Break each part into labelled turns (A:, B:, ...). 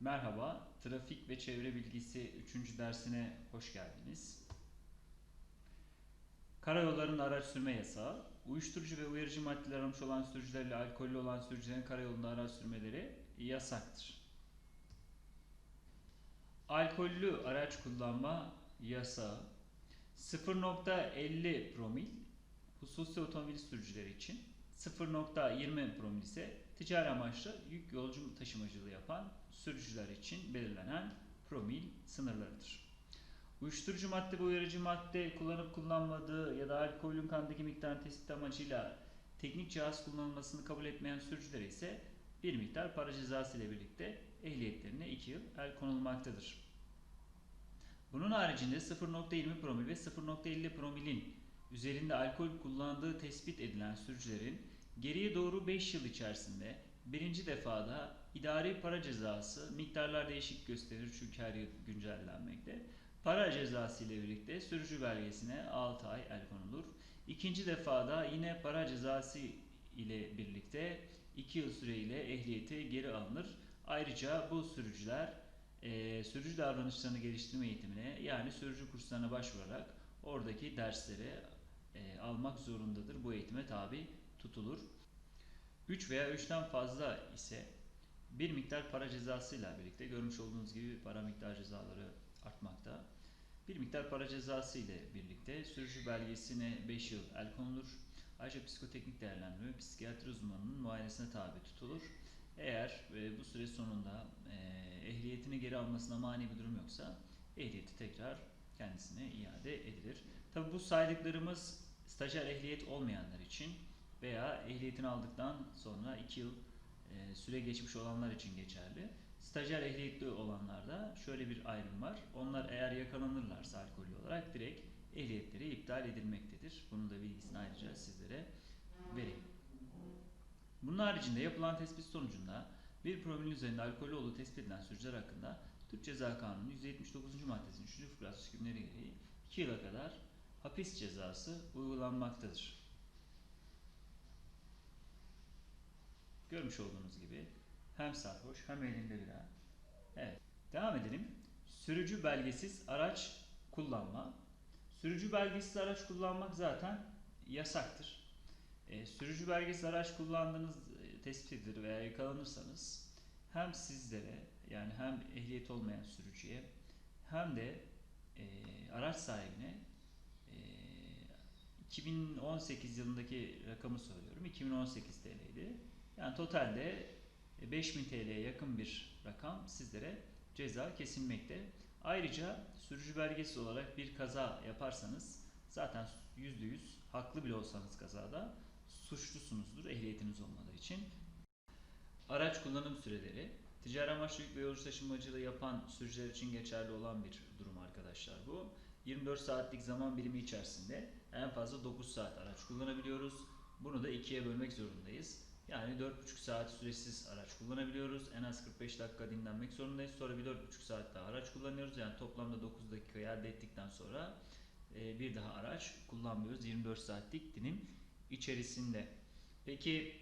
A: Merhaba, Trafik ve Çevre Bilgisi 3. dersine hoş geldiniz. Karayollarında araç sürme yasağı, uyuşturucu ve uyarıcı maddeler almış olan sürücülerle alkollü olan sürücülerin karayolunda araç sürmeleri yasaktır. Alkollü araç kullanma yasağı 0.50 promil hususi otomobil sürücüleri için 0.20 promil ise ticari amaçlı yük yolcu taşımacılığı yapan sürücüler için belirlenen promil sınırlarıdır. Uyuşturucu madde ve uyarıcı madde kullanıp kullanmadığı ya da alkolün kandaki miktarını tespit amacıyla teknik cihaz kullanılmasını kabul etmeyen sürücülere ise bir miktar para cezası ile birlikte ehliyetlerine 2 yıl el konulmaktadır. Bunun haricinde 0.20 promil ve 0.50 promilin üzerinde alkol kullandığı tespit edilen sürücülerin geriye doğru 5 yıl içerisinde birinci defada idari para cezası miktarlar değişik gösterir çünkü her yıl güncellenmekte. Para cezası ile birlikte sürücü belgesine 6 ay el konulur. İkinci defada yine para cezası ile birlikte 2 yıl süreyle ehliyeti geri alınır. Ayrıca bu sürücüler e, sürücü davranışlarını geliştirme eğitimine yani sürücü kurslarına başvurarak oradaki dersleri e, almak zorundadır. Bu eğitime tabi tutulur. 3 veya 3'ten fazla ise bir miktar para cezasıyla birlikte görmüş olduğunuz gibi para miktar cezaları artmakta. Bir miktar para cezası ile birlikte sürücü belgesine 5 yıl el konulur. Ayrıca psikoteknik değerlendirme psikiyatri uzmanının muayenesine tabi tutulur. Eğer e, bu süre sonunda e, ehliyetini geri almasına mani bir durum yoksa ehliyeti tekrar kendisine iade edilir. Tabi bu saydıklarımız stajyer ehliyet olmayanlar için veya ehliyetini aldıktan sonra 2 yıl e, süre geçmiş olanlar için geçerli. Stajyer ehliyetli olanlarda şöyle bir ayrım var. Onlar eğer yakalanırlarsa alkolü olarak direkt ehliyetleri iptal edilmektedir. Bunun da bilgisini ayrıca sizlere vereyim. Bunun haricinde yapılan tespit sonucunda bir promilin üzerinde alkollü olduğu tespit edilen sürücüler hakkında Türk Ceza Kanunu 179. maddesinin 3. fıkrası hükümleri gereği 2 yıla kadar hapis cezası uygulanmaktadır. Görmüş olduğunuz gibi hem sarhoş hem elinde bira. Evet. Devam edelim. Sürücü belgesiz araç kullanma. Sürücü belgesiz araç kullanmak zaten yasaktır. E, sürücü belgesiz araç kullandığınız e, tespit edilir veya yakalanırsanız hem sizlere yani hem ehliyet olmayan sürücüye hem de e, araç sahibine e, 2018 yılındaki rakamı söylüyorum. 2018 TL'ydi. Yani totalde 5000 TL'ye yakın bir rakam sizlere ceza kesilmekte. Ayrıca sürücü belgesi olarak bir kaza yaparsanız zaten %100 haklı bile olsanız kazada suçlusunuzdur ehliyetiniz olmadığı için. Araç kullanım süreleri ticari amaçlı yük ve yolcu taşımacılığı yapan sürücüler için geçerli olan bir durum arkadaşlar bu. 24 saatlik zaman birimi içerisinde en fazla 9 saat araç kullanabiliyoruz. Bunu da ikiye bölmek zorundayız. Yani 4,5 saat süresiz araç kullanabiliyoruz. En az 45 dakika dinlenmek zorundayız. Sonra bir 4,5 saat daha araç kullanıyoruz. Yani toplamda 9 dakika elde ettikten sonra e, bir daha araç kullanmıyoruz. 24 saatlik dilim içerisinde. Peki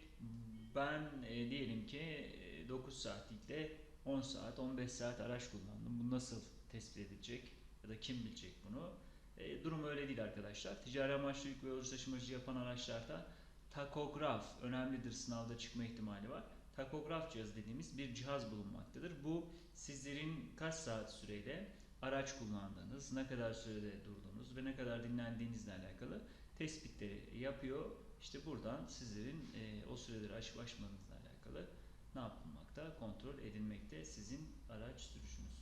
A: ben e, diyelim ki 9 saatlikte 10 saat, 15 saat araç kullandım. Bu nasıl tespit edilecek ya da kim bilecek bunu? E, durum öyle değil arkadaşlar. Ticari amaçlı yük ve yolcu taşımacı yapan araçlarda takograf önemlidir sınavda çıkma ihtimali var. Takograf cihazı dediğimiz bir cihaz bulunmaktadır. Bu sizlerin kaç saat süreyle araç kullandığınız, ne kadar sürede durduğunuz ve ne kadar dinlendiğinizle alakalı tespitleri yapıyor. İşte buradan sizlerin e, o süreleri aşıp aşmadığınızla alakalı ne yapılmakta? Kontrol edilmekte sizin araç sürüşünüz.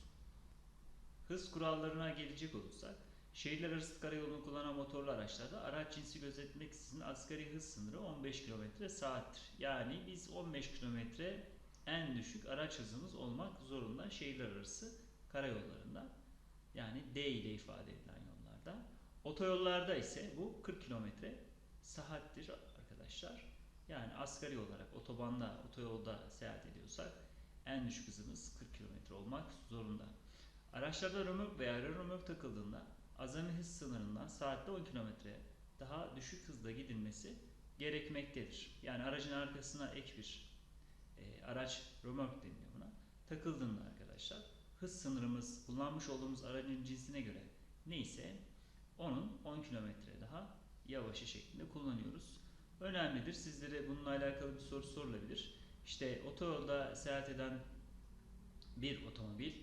A: Hız kurallarına gelecek olursak, şehirler arası karayolunu kullanan motorlu araçlarda araç cinsi gözetmeksizin asgari hız sınırı 15 km saattir. Yani biz 15 km en düşük araç hızımız olmak zorunda şehirler arası karayollarında. Yani D ile ifade edilen yollarda. Otoyollarda ise bu 40 km saattir arkadaşlar. Yani asgari olarak otobanda, otoyolda seyahat ediyorsak en düşük hızımız 40 km olmak zorunda. Araçlarda römork veya römork takıldığında azami hız sınırından saatte 10 km daha düşük hızda gidilmesi gerekmektedir. Yani aracın arkasına ek bir e, araç römork deniliyor buna. Takıldığında arkadaşlar. Hız sınırımız kullanmış olduğumuz aracın cinsine göre neyse onun 10 kilometre daha yavaşı şeklinde kullanıyoruz. Önemlidir. Sizlere bununla alakalı bir soru sorulabilir. İşte otoyolda seyahat eden bir otomobil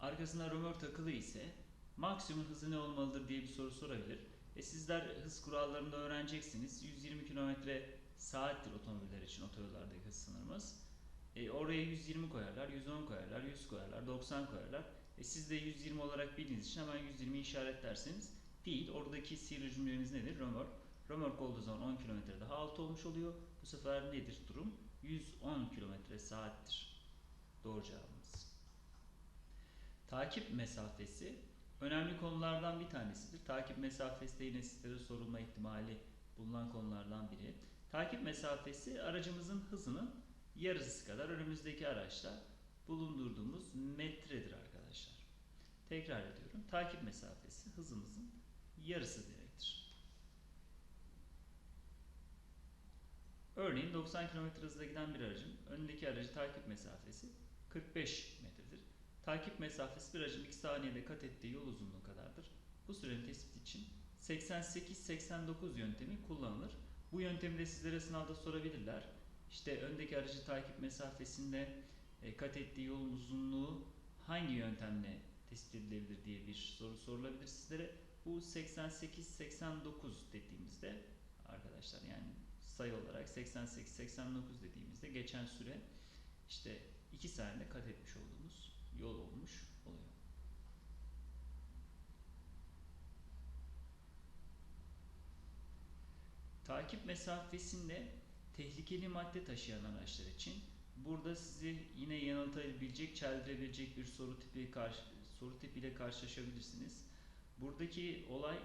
A: arkasına römork takılı ise maksimum hızı ne olmalıdır diye bir soru sorabilir. E sizler hız kurallarını öğreneceksiniz. 120 km saattir otomobiller için otoyollardaki hız sınırımız. E oraya 120 koyarlar, 110 koyarlar, 100 koyarlar, 90 koyarlar. E siz de 120 olarak bildiğiniz için hemen 120 işaretlerseniz değil. Oradaki sihirli cümleniz nedir? Römork. Römork olduğu zaman 10 km daha alt olmuş oluyor. Bu sefer nedir durum? 110 km saattir. Doğru cevabımız. Takip mesafesi önemli konulardan bir tanesidir. Takip mesafesi de yine sizlere sorulma ihtimali bulunan konulardan biri. Takip mesafesi aracımızın hızının yarısı kadar önümüzdeki araçla bulundurduğumuz metredir arkadaşlar. Tekrar ediyorum. Takip mesafesi hızımızın yarısı demektir. Örneğin 90 km hızla giden bir aracın önündeki aracı takip mesafesi 45 metredir. Takip mesafesi bir aracın 2 saniyede kat ettiği yol uzunluğu kadardır. Bu sürenin tespiti için 88-89 yöntemi kullanılır. Bu yöntemi de sizlere sınavda sorabilirler. İşte öndeki aracı takip mesafesinde e, kat ettiği yolun uzunluğu hangi yöntemle tespit edilebilir diye bir soru sorulabilir sizlere. Bu 88-89 dediğimizde arkadaşlar yani sayı olarak 88-89 dediğimizde geçen süre işte 2 saniyede kat etmiş olduğumuz yol olmuş oluyor. Takip mesafesinde tehlikeli madde taşıyan araçlar için burada sizi yine yanıltabilecek, çeldirebilecek bir soru tipi karşı, soru tipiyle karşılaşabilirsiniz. Buradaki olay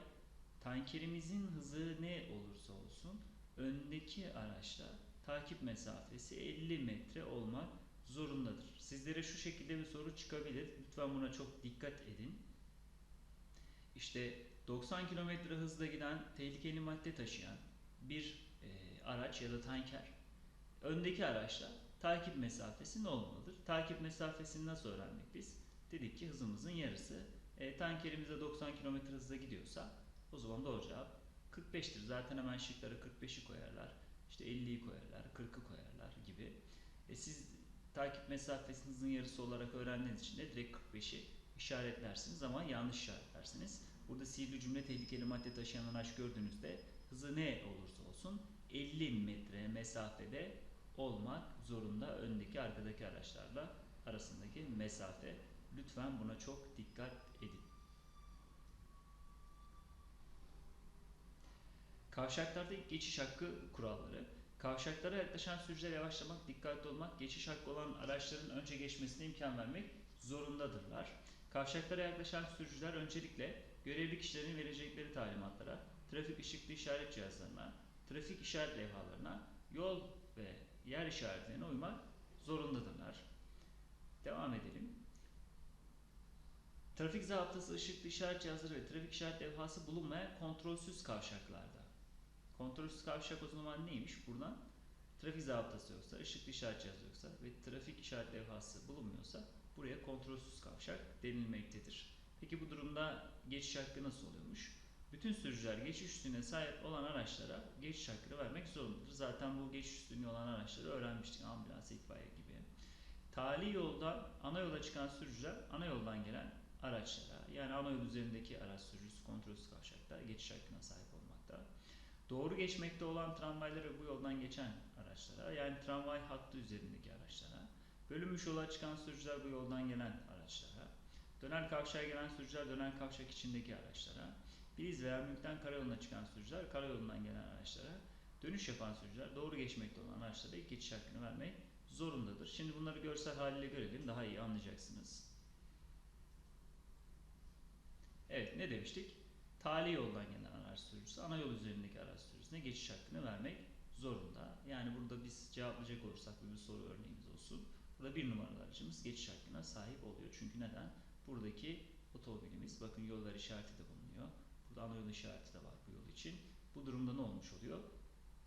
A: tankerimizin hızı ne olursa olsun öndeki araçla takip mesafesi 50 metre olmak zorundadır. Sizlere şu şekilde bir soru çıkabilir. Lütfen buna çok dikkat edin. İşte 90 km hızla giden tehlikeli madde taşıyan bir e, araç ya da tanker öndeki araçla takip mesafesi ne olmalıdır? Takip mesafesini nasıl öğrenmek biz? Dedik ki hızımızın yarısı. E, tankerimize 90 km hızla gidiyorsa o zaman doğru cevap 45'tir. Zaten hemen şıklara 45'i koyarlar. İşte 50'yi koyarlar, 40'ı koyarlar gibi. E, siz takip mesafesinin hızın yarısı olarak öğrendiğiniz için de direkt 45'i işaretlersiniz ama yanlış işaretlersiniz. Burada sihirli cümle tehlikeli madde taşıyan araç gördüğünüzde hızı ne olursa olsun 50 metre mesafede olmak zorunda öndeki arkadaki araçlarla arasındaki mesafe. Lütfen buna çok dikkat edin. Kavşaklarda geçiş hakkı kuralları. Kavşaklara yaklaşan sürücülere yavaşlamak, dikkatli olmak, geçiş hakkı olan araçların önce geçmesine imkan vermek zorundadırlar. Kavşaklara yaklaşan sürücüler öncelikle görevli kişilerin verecekleri talimatlara, trafik ışıklı işaret cihazlarına, trafik işaret levhalarına, yol ve yer işaretlerine uymak zorundadırlar. Devam edelim. Trafik zaptası, ışıklı işaret cihazları ve trafik işaret levhası bulunmayan kontrolsüz kavşaklarda. Kontrolsüz kavşak o zaman neymiş? Buradan trafik zaptası yoksa, ışıklı işaret cihazı yoksa ve trafik işaret levhası bulunmuyorsa buraya kontrolsüz kavşak denilmektedir. Peki bu durumda geçiş hakkı nasıl oluyormuş? Bütün sürücüler geçiş üstüne sahip olan araçlara geçiş hakkını vermek zorundadır. Zaten bu geçiş üstünlüğü olan araçları öğrenmiştik ambulans, itfaiye gibi. Tali yoldan ana yola çıkan sürücüler ana yoldan gelen araçlara yani ana yol üzerindeki araç sürücüsü kontrolsüz kavşakta geçiş hakkına sahip olmakta. Doğru geçmekte olan tramvaylara bu yoldan geçen araçlara yani tramvay hattı üzerindeki araçlara, bölünmüş yola çıkan sürücüler bu yoldan gelen araçlara, döner kavşağa gelen sürücüler döner kavşak içindeki araçlara, Biliz veya mülkten karayoluna çıkan sürücüler karayolundan gelen araçlara, dönüş yapan sürücüler doğru geçmekte olan araçlara ilk geçiş hakkını vermek zorundadır. Şimdi bunları görsel haliyle görelim daha iyi anlayacaksınız. Evet ne demiştik? Tali yoldan gelen araç ana yol üzerindeki araç sürücüsüne geçiş hakkını vermek zorunda. Yani burada biz cevaplayacak olursak bir soru örneğimiz olsun. Burada bir numaralı aracımız geçiş hakkına sahip oluyor. Çünkü neden? Buradaki otomobilimiz bakın yollar işareti de bulunuyor. Burada ana yol işareti de var bu yol için. Bu durumda ne olmuş oluyor?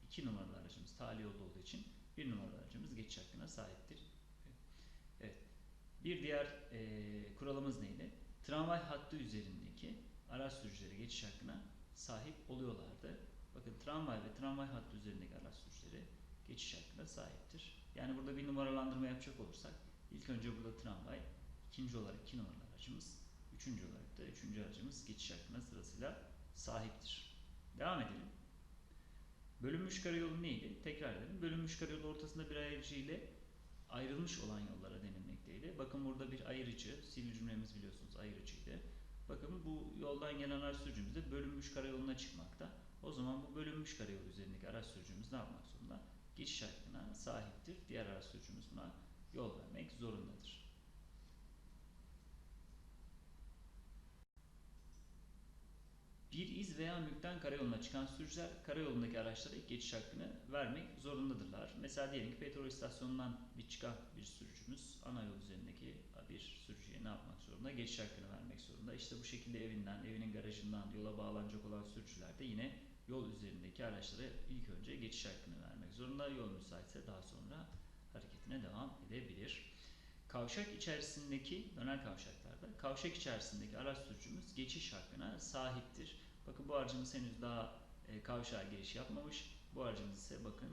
A: 2 numaralı aracımız tali yolda olduğu için bir numaralı aracımız geçiş hakkına sahiptir. Evet. Bir diğer e, kuralımız neydi? Tramvay hattı üzerindeki araç sürücüleri geçiş hakkına sahip oluyorlardı. Bakın tramvay ve tramvay hattı üzerindeki araç sürücüleri geçiş hakkına sahiptir. Yani burada bir numaralandırma yapacak olursak ilk önce burada tramvay, ikinci olarak iki numaralı aracımız, üçüncü olarak da üçüncü aracımız geçiş hakkına sırasıyla sahiptir. Devam edelim. Bölünmüş karayolu neydi? Tekrar edelim. Bölünmüş karayolu ortasında bir ayrıcı ile ayrılmış olan yollara denilmekteydi. Bakın burada bir ayrıcı, sivil cümlemiz biliyorsunuz ayrıcıydı. Bakın bu yoldan gelen araç sürücümüz de bölünmüş karayoluna çıkmakta. O zaman bu bölünmüş karayolu üzerindeki araç sürücümüz ne yapmak zorunda? Geçiş hakkına sahiptir. Diğer araç sürücümüz buna yol vermek zorundadır. Bir iz veya mülkten karayoluna çıkan sürücüler karayolundaki araçlara ilk geçiş hakkını vermek zorundadırlar. Mesela diyelim ki petrol istasyonundan bir çıkan bir sürücümüz ana yol üzerindeki bir sürücüye ne yapmak zorunda? Geçiş hakkını vermek zorunda. İşte bu şekilde evinden, evinin garajından yola bağlanacak olan sürücüler de yine yol üzerindeki araçlara ilk önce geçiş hakkını vermek zorunda. Yol müsaitse daha sonra hareketine devam edebilir. Kavşak içerisindeki döner kavşaklarda kavşak içerisindeki araç sürücümüz geçiş hakkına sahiptir. Bakın bu aracımız henüz daha e, kavşağa giriş yapmamış. Bu aracımız ise bakın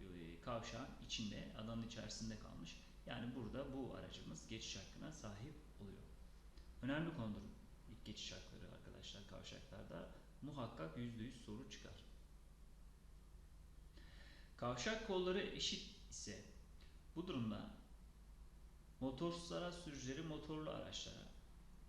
A: e, kavşağın içinde, alanın içerisinde kalmış. Yani burada bu aracımız geçiş hakkına sahip oluyor. Önemli konudur ilk geçiş hakları arkadaşlar kavşaklarda. Muhakkak %100 soru çıkar. Kavşak kolları eşit ise bu durumda motorsuz araç sürücüleri motorlu araçlara,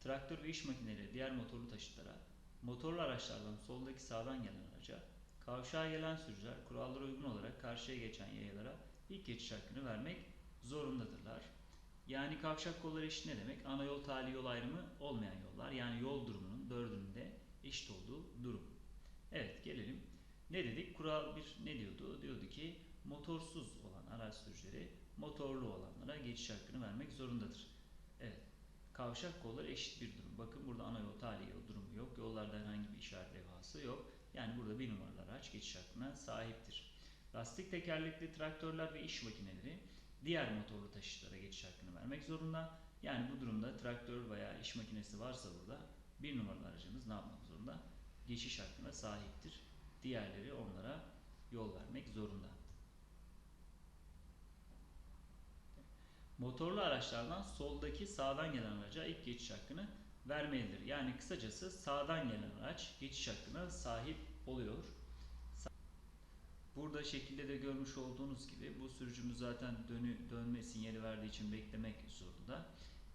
A: traktör ve iş makineleri diğer motorlu taşıtlara, motorlu araçlardan soldaki sağdan gelen araca, kavşağa gelen sürücüler kurallara uygun olarak karşıya geçen yayalara ilk geçiş hakkını vermek zorundadırlar. Yani kavşak kolları eşit ne demek? Ana yol tali yol ayrımı olmayan yollar. Yani yol durumunun dördünde eşit olduğu durum. Evet gelelim. Ne dedik? Kural bir ne diyordu? Diyordu ki motorsuz olan araç sürücüleri motorlu olanlara geçiş hakkını vermek zorundadır. Evet. Kavşak kolları eşit bir durum. Bakın burada ana yol tali yol durumu yok. Yollarda herhangi bir işaret levhası yok. Yani burada bir numaralı araç geçiş hakkına sahiptir. Lastik tekerlekli traktörler ve iş makineleri diğer motorlu taşıtlara geçiş hakkını vermek zorunda. Yani bu durumda traktör veya iş makinesi varsa burada bir numaralı aracımız ne yapmak zorunda? Geçiş hakkına sahiptir. Diğerleri onlara yol vermek zorunda. Motorlu araçlardan soldaki sağdan gelen araca ilk geçiş hakkını vermelidir. Yani kısacası sağdan gelen araç geçiş hakkına sahip oluyor. Burada şekilde de görmüş olduğunuz gibi bu sürücümüz zaten dönü, dönme sinyali verdiği için beklemek zorunda.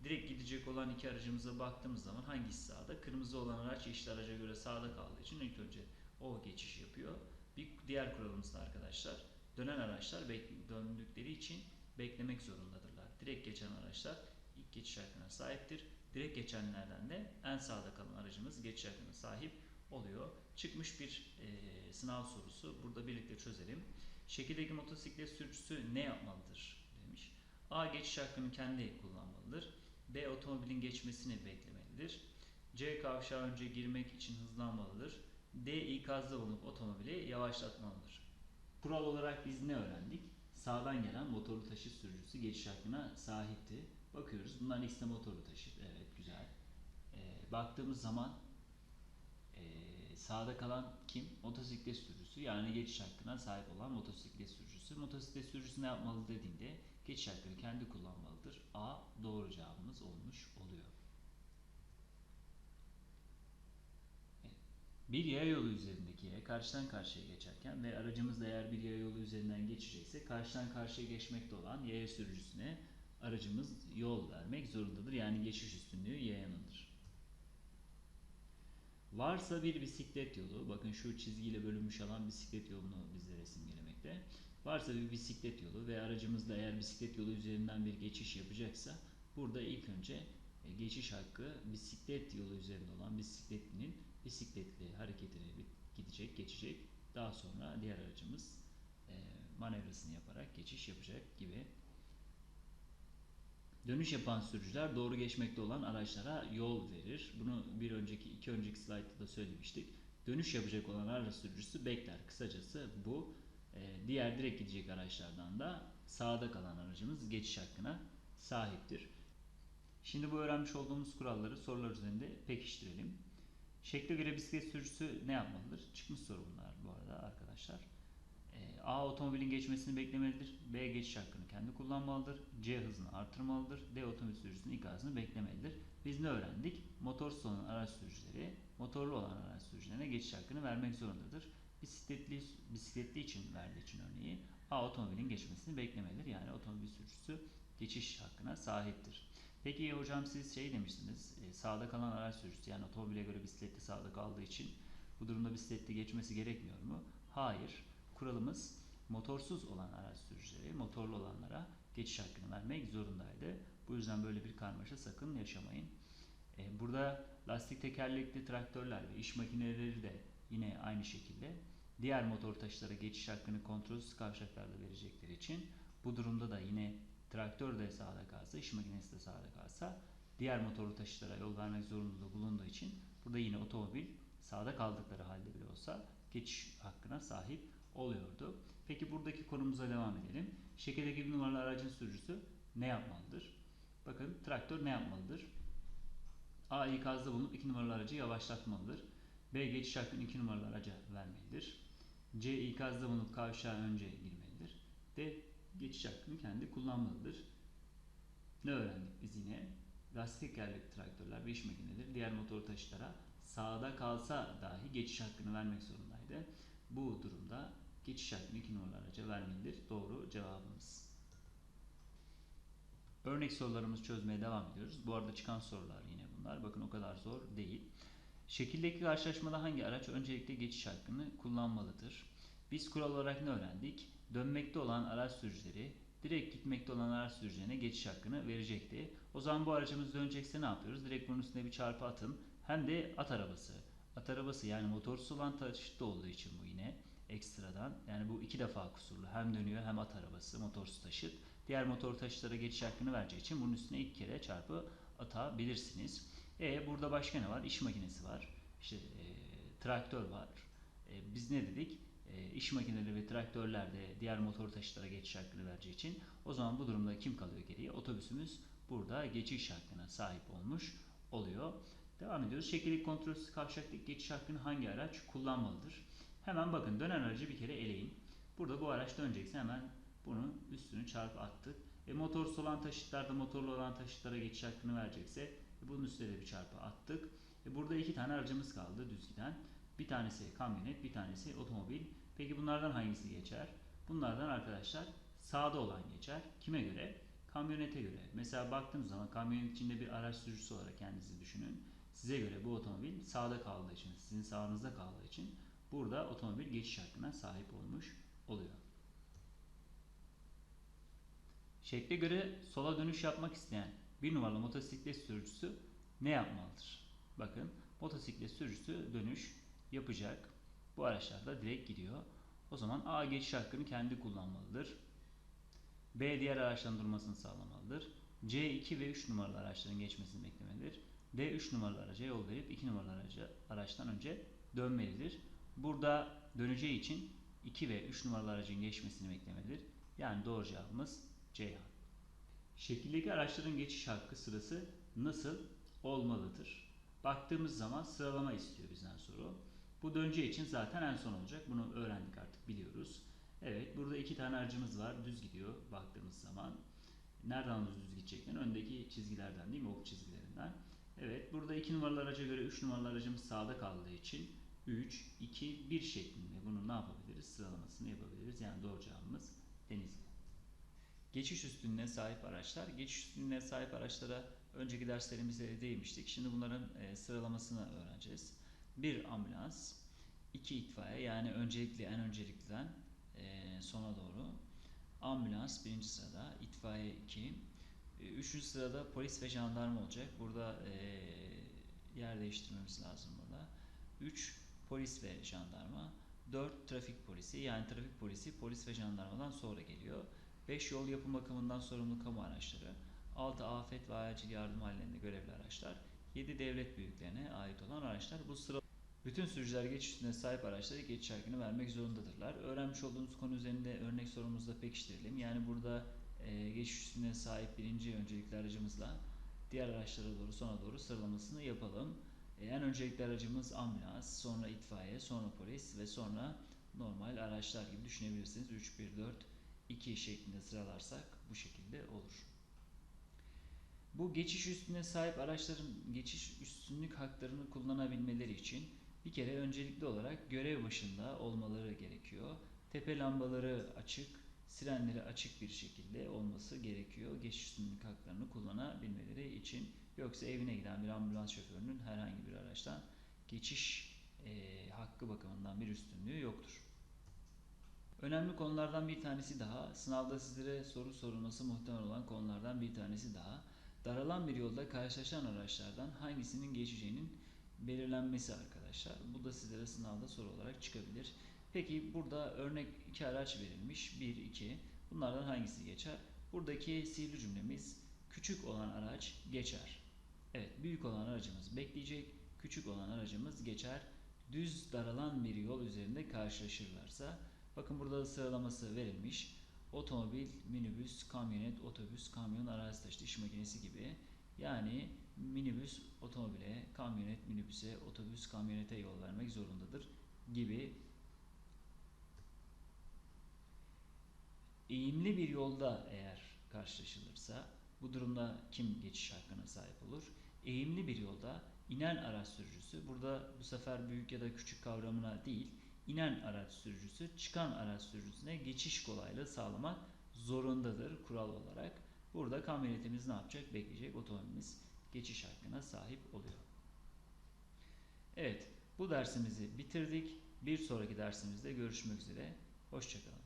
A: Direkt gidecek olan iki aracımıza baktığımız zaman hangisi sağda? Kırmızı olan araç yeşil araca göre sağda kaldığı için ilk önce o geçiş yapıyor. Bir diğer kuralımız da arkadaşlar dönen araçlar döndükleri için beklemek zorundadırlar. Direkt geçen araçlar ilk geçiş hakkına sahiptir. Direkt geçenlerden de en sağda kalan aracımız geçiş hakkına sahip oluyor. Çıkmış bir e, sınav sorusu. Burada birlikte çözelim. Şekildeki motosiklet sürücüsü ne yapmalıdır demiş. A. Geçiş hakkını kendi kullanmalıdır. B. Otomobilin geçmesini beklemelidir. C. Kavşağa önce girmek için hızlanmalıdır. D. İkazda bulunup otomobili yavaşlatmalıdır. Kural olarak biz ne öğrendik? Sağdan gelen motorlu taşıt sürücüsü geçiş hakkına sahipti. Bakıyoruz. Bunların ikisi de motorlu taşıt. Evet güzel. Ee, baktığımız zaman e, sağda kalan kim? Motosiklet sürücüsü. Yani geçiş hakkına sahip olan motosiklet sürücüsü. Motosiklet sürücüsü ne yapmalı dediğinde geçiş hakkını kendi kullanmalıdır. A doğru cevabımız olmuş oluyor. Bir yaya yolu üzerindeki yaya karşıdan karşıya geçerken ve aracımız eğer bir yaya yolu üzerinden geçecekse karşıdan karşıya geçmekte olan yaya sürücüsüne aracımız yol vermek zorundadır. Yani geçiş üstünlüğü yayanındır. Varsa bir bisiklet yolu, bakın şu çizgiyle bölünmüş alan bisiklet yolunu bize resimlemekte. Varsa bir bisiklet yolu ve aracımız da eğer bisiklet yolu üzerinden bir geçiş yapacaksa burada ilk önce e, geçiş hakkı bisiklet yolu üzerinde olan bisikletlinin bisikletli hareketine gidecek, geçecek. Daha sonra diğer aracımız e, manevrasını yaparak geçiş yapacak gibi. Dönüş yapan sürücüler doğru geçmekte olan araçlara yol verir. Bunu bir önceki iki önceki slaytta da söylemiştik. Dönüş yapacak olan araç sürücüsü bekler. Kısacası bu. E, diğer direkt gidecek araçlardan da sağda kalan aracımız geçiş hakkına sahiptir. Şimdi bu öğrenmiş olduğumuz kuralları sorular üzerinde pekiştirelim. Şekle göre bisiklet sürücüsü ne yapmalıdır? Çıkmış soru bunlar bu arada arkadaşlar. Ee, A. Otomobilin geçmesini beklemelidir. B. Geçiş hakkını kendi kullanmalıdır. C. Hızını artırmalıdır. D. Otomobil sürücüsünün ikazını beklemelidir. Biz ne öğrendik? Motorsuz olan araç sürücüleri, motorlu olan araç sürücülerine geçiş hakkını vermek zorundadır. Bisikletli, bisikletli için verdiği için örneği A. Otomobilin geçmesini beklemelidir. Yani otomobil sürücüsü geçiş hakkına sahiptir. Peki hocam siz şey demiştiniz, e, sağda kalan araç sürücüsü yani otomobile göre bisikletli sağda kaldığı için bu durumda bisikletli geçmesi gerekmiyor mu? Hayır. Kuralımız motorsuz olan araç sürücüleri, motorlu olanlara geçiş hakkını vermek zorundaydı. Bu yüzden böyle bir karmaşa sakın yaşamayın. E, burada lastik tekerlekli traktörler ve iş makineleri de yine aynı şekilde diğer motor taşıtlara geçiş hakkını kontrolsüz kavşaklarda verecekleri için bu durumda da yine traktör de sağda kalsa, iş makinesi de sağda kalsa diğer motorlu taşıtlara yol vermek zorunluluğu bulunduğu için burada yine otomobil sağda kaldıkları halde bile olsa geçiş hakkına sahip oluyordu. Peki buradaki konumuza devam edelim. Şekildeki bir numaralı aracın sürücüsü ne yapmalıdır? Bakın traktör ne yapmalıdır? A. ikazda bulunup 2 numaralı aracı yavaşlatmalıdır. B. Geçiş hakkını 2 numaralı araca vermelidir. C. ikazda bulunup kavşağa önce girmelidir. D. Geçiş hakkını kendi kullanmalıdır. Ne öğrendik biz yine? Lastik tekerlekli traktörler ve iş makineleri diğer motor taşıtlara sağda kalsa dahi geçiş hakkını vermek zorundaydı. Bu durumda geçiş hakkını 2 numaralı araca vermelidir. Doğru cevabımız. Örnek sorularımızı çözmeye devam ediyoruz. Bu arada çıkan sorular yine bunlar. Bakın o kadar zor değil. Şekildeki karşılaşmada hangi araç öncelikle geçiş hakkını kullanmalıdır? Biz kural olarak ne öğrendik? Dönmekte olan araç sürücüleri direkt gitmekte olan araç sürücülerine geçiş hakkını verecekti. O zaman bu aracımız dönecekse ne yapıyoruz? Direkt bunun üstüne bir çarpı atın. Hem de at arabası. At arabası yani motorsuz olan taşıtta olduğu için bu yine ekstradan. Yani bu iki defa kusurlu. Hem dönüyor hem at arabası motorsuz taşıt. Diğer motor taşıtlara geçiş hakkını vereceği için bunun üstüne iki kere çarpı atabilirsiniz. E burada başka ne var? İş makinesi var. İşte e, traktör var. E, biz ne dedik? E, iş makineleri ve traktörlerde diğer motor taşıtlara geçiş hakkını vereceği için o zaman bu durumda kim kalıyor geriye? Otobüsümüz burada geçiş hakkına sahip olmuş oluyor. Devam ediyoruz. Şekillik kontrolsüz kavşaklık geçiş hakkını hangi araç kullanmalıdır? Hemen bakın dönen aracı bir kere eleyin. Burada bu araç dönecekse hemen bunu üstünü çarpı attık. E, motorsuz olan taşıtlarda motorlu olan taşıtlara geçiş hakkını verecekse e, bunun üstüne de bir çarpı attık. E, burada iki tane aracımız kaldı düz giden. Bir tanesi kamyonet, bir tanesi otomobil. Peki bunlardan hangisi geçer? Bunlardan arkadaşlar sağda olan geçer. Kime göre? Kamyonete göre. Mesela baktığınız zaman kamyonet içinde bir araç sürücüsü olarak kendinizi düşünün. Size göre bu otomobil sağda kaldığı için, sizin sağınızda kaldığı için burada otomobil geçiş hakkına sahip olmuş oluyor. Şekle göre sola dönüş yapmak isteyen bir numaralı motosiklet sürücüsü ne yapmalıdır? Bakın motosiklet sürücüsü dönüş yapacak. Bu araçlarda direkt gidiyor. O zaman A geçiş hakkını kendi kullanmalıdır. B diğer araçların durmasını sağlamalıdır. C 2 ve 3 numaralı araçların geçmesini beklemelidir. D 3 numaralı araca yol verip 2 numaralı araca, araçtan önce dönmelidir. Burada döneceği için 2 ve 3 numaralı aracın geçmesini beklemelidir. Yani doğru cevabımız Ceyhan. Şekildeki araçların geçiş hakkı sırası nasıl olmalıdır? Baktığımız zaman sıralama istiyor bizden soru. Bu döneceği için zaten en son olacak. Bunu öğrendik artık biliyoruz. Evet burada iki tane aracımız var. Düz gidiyor baktığımız zaman. Nereden düz gideceklerini öndeki çizgilerden değil mi? Ok çizgilerinden. Evet burada 2 numaralı araca göre 3 numaralı aracımız sağda kaldığı için 3, 2, 1 şeklinde bunu ne yapabiliriz? Sıralamasını yapabiliriz. Yani doğru cevabımız Denizli. Geçiş üstünlüğüne sahip araçlar. Geçiş üstünlüğüne sahip araçlara önceki derslerimizde de değinmiştik. Şimdi bunların e, sıralamasını öğreneceğiz. 1 ambulans, 2 itfaiye yani öncelikli en öncelikliden e, sona doğru. Ambulans birinci sırada, itfaiye 2. E, üçüncü sırada polis ve jandarma olacak. Burada e, yer değiştirmemiz lazım burada. 3 polis ve jandarma. 4 trafik polisi yani trafik polisi polis ve jandarmadan sonra geliyor. 5 yol yapım bakımından sorumlu kamu araçları. 6 afet ve acil yardım hallerinde görevli araçlar. 7 devlet büyüklerine ait olan araçlar. Bu sıra bütün sürücüler geçiş üstüne sahip araçlara geçiş hakkını vermek zorundadırlar. Öğrenmiş olduğumuz konu üzerinde örnek sorumuzda pekiştirelim. Yani burada e, geçiş üstüne sahip birinci öncelikli aracımızla diğer araçlara doğru sona doğru sıralamasını yapalım. E, En öncelikli aracımız ambulans, sonra itfaiye, sonra polis ve sonra normal araçlar gibi düşünebilirsiniz. 3, 1, 4, 2 şeklinde sıralarsak bu şekilde olur. Bu geçiş üstüne sahip araçların geçiş üstünlük haklarını kullanabilmeleri için bir kere öncelikli olarak görev başında olmaları gerekiyor. Tepe lambaları açık, sirenleri açık bir şekilde olması gerekiyor geçiş üstünlük haklarını kullanabilmeleri için. Yoksa evine giden bir ambulans şoförünün herhangi bir araçtan geçiş eee, hakkı bakımından bir üstünlüğü yoktur. Önemli konulardan bir tanesi daha, sınavda sizlere soru sorulması muhtemel olan konulardan bir tanesi daha. Daralan bir yolda karşılaşan araçlardan hangisinin geçeceğinin belirlenmesi arkadaşlar. Bu da sizlere sınavda soru olarak çıkabilir. Peki burada örnek iki araç verilmiş. 1, 2. Bunlardan hangisi geçer? Buradaki sihirli cümlemiz küçük olan araç geçer. Evet büyük olan aracımız bekleyecek. Küçük olan aracımız geçer. Düz daralan bir yol üzerinde karşılaşırlarsa bakın burada da sıralaması verilmiş. Otomobil, minibüs, kamyonet, otobüs, kamyon, arazi taşıtı iş makinesi gibi. Yani minibüs otomobile, kamyonet minibüse, otobüs kamyonete yol vermek zorundadır gibi eğimli bir yolda eğer karşılaşılırsa bu durumda kim geçiş hakkına sahip olur? Eğimli bir yolda inen araç sürücüsü burada bu sefer büyük ya da küçük kavramına değil inen araç sürücüsü çıkan araç sürücüsüne geçiş kolaylığı sağlamak zorundadır kural olarak. Burada kamyonetimiz ne yapacak? Bekleyecek. Otomobilimiz geçiş hakkına sahip oluyor. Evet, bu dersimizi bitirdik. Bir sonraki dersimizde görüşmek üzere. Hoşçakalın.